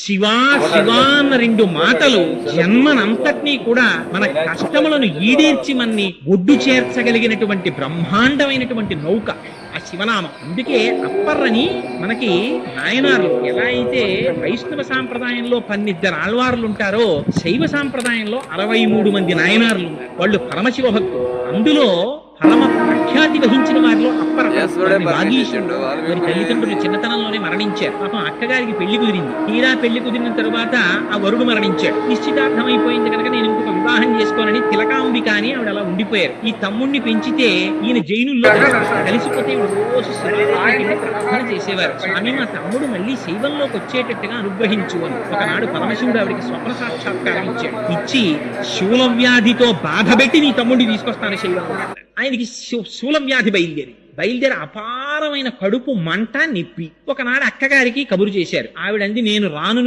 శివా శివా అన్న రెండు మాటలు జన్మనంతటినీ కూడా మన కష్టములను ఈడేర్చి మన్ని ఒడ్డు చేర్చగలిగినటువంటి బ్రహ్మాండమైనటువంటి నౌక ఆ శివనామం. అందుకే అప్పర్రని మనకి నాయనార్లు ఎలా అయితే వైష్ణవ సాంప్రదాయంలో పన్నిద్దరు ఆళ్వార్లు ఉంటారో శైవ సాంప్రదాయంలో అరవై మూడు మంది నాయనార్లు వాళ్ళు పరమశివ భక్తులు. అందులో పరమ ప్రఖ్యాతి వహించిన వారిలో అప్పర వారి తల్లిదండ్రులు చిన్నతనంలోనే మరణించారు. పాపం అక్కగారికి పెళ్ళి కుదిరింది. తీరా పెళ్ళి కుదిరిన తరువాత ఆ వరుడు మరణించాడు. నిశ్చితార్థం అయిపోయింది కనుక నేను ఇంకొక వివాహం చేసుకోనని తిలకాంబి కానీ ఆవిడ అలా ఉండిపోయారు. ఈ తమ్ముణ్ణి పెంచితే ఈయన జైనుల్లో. కలిసిపోతే రోజు ప్రార్థన చేసేవారు. స్వామి మా తమ్ముడు మళ్ళీ శైవంలోకి వచ్చేటట్టుగా అనుగ్రహించు అని ఒకనాడు పరమశివుడు ఆవిడకి స్వప్న సాక్షాత్కారం ఇచ్చాడు. ఇచ్చి శూల వ్యాధితో బాధ పెట్టి నీ తమ్ముడిని తీసుకొస్తాను శైవంలో. ఆయనకి శూల వ్యాధి బయలుదేరి బయలుదేరి అపారమైన కడుపు మంట నిప్పి. ఒకనాడు అక్కగారికి కబురు చేశారు. ఆవిడంది నేను రాను